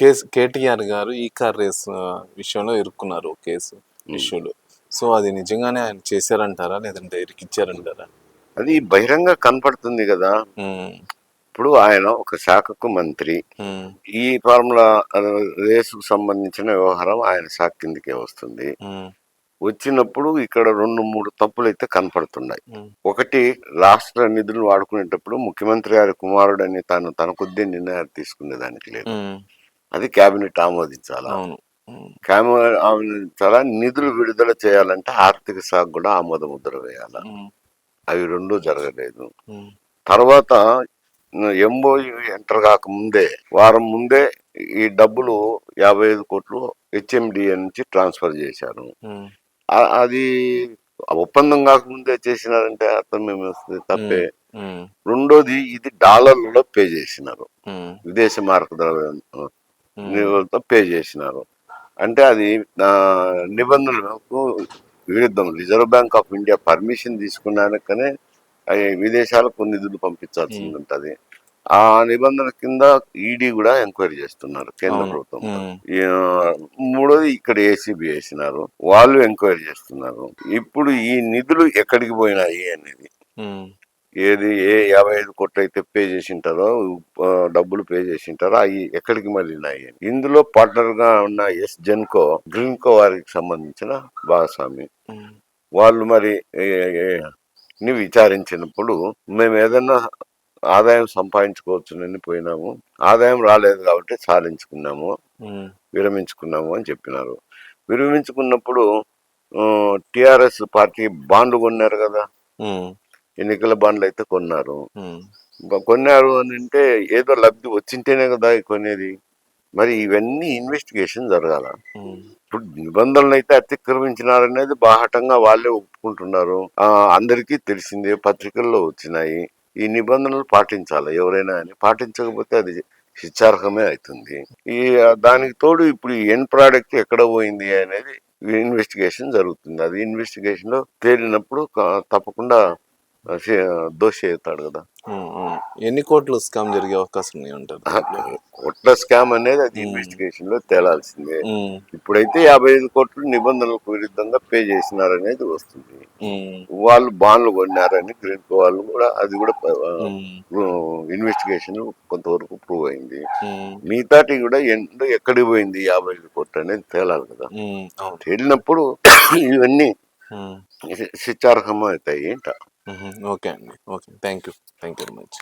Case KTR garu ఈ car race విషయంలో ఇరుక్కున్నారు కేసు ఇష్యూలో. సో అది నిజంగానే ఆయన చేశారంటారా? లేదంటే ఇరికిచ్చారంటారా అది బహిరంగ కనపడుతుంది కదా. ఇప్పుడు ఆయన ఒక శాఖకు మంత్రి. ఈ ఫార్ములా రేసుకు సంబంధించిన వ్యవహారం ఆయన శాఖ కిందకే వస్తుంది. వచ్చినప్పుడు ఇక్కడ రెండు మూడు తప్పులు అయితే కనపడుతున్నాయి ఒకటి రాష్ట్ర నిధులు వాడుకునేటప్పుడు ముఖ్యమంత్రి గారి కుమారుడని తాను తన కొద్ది నిర్ణయాలు తీసుకునేదానికి లేదు. ఉమ్, అది కేబినెట్ ఆమోదించాలా? అవును. కేబినెట్ ఆమోదించాలా? నిధులు విడుదల చేయాలంటే ఆర్థిక శాఖ కూడా ఆమోద ముద్ర వేయాలా అవి రెండూ జరగలేదు. తర్వాత ఎంఓయు ఎంటర్ కాక ముందే వారం ముందే ఈ డబ్బులు యాభై ఐదు కోట్లు హెచ్ఎండిఏ నుంచి ట్రాన్స్ఫర్ చేశారు. అది ఒప్పందం కాకముందే చేసినారంటే అర్థం ఏమి వస్తుంది? తప్పే. రెండోది ఇది డాలర్లలో పే చేసినారు. విదేశీ మార్క ద్రవ్యం పే చేసినారు. అంటే అది నిబంధనలకు విరుద్ధం. Reserve Bank of India permission తీసుకున్నాకనే అవి విదేశాలకు నిధులు పంపించాల్సి ఉంటుంది. ఆ నిబంధన కింద ఈడీ కూడా ఎంక్వైరీ చేస్తున్నారు కేంద్ర. ప్రభుత్వం. మూడోది ఇక్కడ ఏసీబీ వేసినారు. వాళ్ళు ఎంక్వైరీ చేస్తున్నారు. ఇప్పుడు ఈ నిధులు ఎక్కడికి పోయినాయి అనేది. ఏది ఏ యాభై ఐదు కోట్లు అయితే పే చేసింటారో డబ్బులు పే చేసింటారో అవి ఎక్కడికి మళ్ళీనాయి ఇందులో పార్ట్నర్గా ఉన్న ఎస్ జెన్కో గ్రీన్కో వారికి సంబంధించిన భాగస్వామి. వాళ్ళు మరి ని విచారించినప్పుడు మేము ఏదన్నా ఆదాయం సంపాదించుకోవచ్చునని పోయినాము. ఆదాయం రాలేదు కాబట్టి సాధించుకున్నాము. విరమించుకున్నాము అని చెప్పినారు. విరమించుకున్నప్పుడు టిఆర్ఎస్ పార్టీ బాండ్లు కొన్నారు కదా. ఎన్నికల బాండ్లు అయితే కొన్నారు. కొన్నారు అని అంటే ఏదో లబ్ధి వచ్చింటేనే కదా కొనేది. మరి ఇవన్నీ ఇన్వెస్టిగేషన్ జరగాల. ఇప్పుడు నిబంధనలు అయితే అతిక్రమించినారనేది బాహటంగా వాళ్ళే ఒప్పుకుంటున్నారు. అందరికీ తెలిసిందే పత్రికల్లో వచ్చినాయి. ఈ నిబంధనలు పాటించాలి? ఎవరైనా అని పాటించకపోతే అది శిక్షార్హమే అవుతుంది. ఈ దానికి తోడు ఇప్పుడు ఈ ఎండ్ ప్రోడక్ట్ ఎక్కడ పోయింది అనేది ఇన్వెస్టిగేషన్ జరుగుతుంది. అది ఇన్వెస్టిగేషన్లో తేలినప్పుడు తప్పకుండా దోషి అవుతాడు కదా. ఎన్ని కోట్లు స్కామ్ జరిగే అవకాశం అంటారు? కోట్ల స్కామ్ అనేది అది. ఇన్వెస్టిగేషన్లో తేలాల్సిందే. ఇప్పుడైతే యాభై ఐదు కోట్లు నిబంధనలకు విరుద్ధంగా పే చేసినారనేది వస్తుంది. వాళ్ళు బాండ్లు కొన్నారని గ్రీన్ వాళ్ళు కూడా అది కూడా ఇన్వెస్టిగేషన్ కొంతవరకు ప్రూవ్ అయింది. మిగతాటి కూడా ఎండ్ ఎక్కడికి పోయింది యాభై ఐదు కోట్లు అనేది తేలాలి కదా. తేలినప్పుడు ఇవన్నీ శిక్షార్హం అవుతాయి అంట. ఉమ్, ఓకే అండి okay thank you thank you very much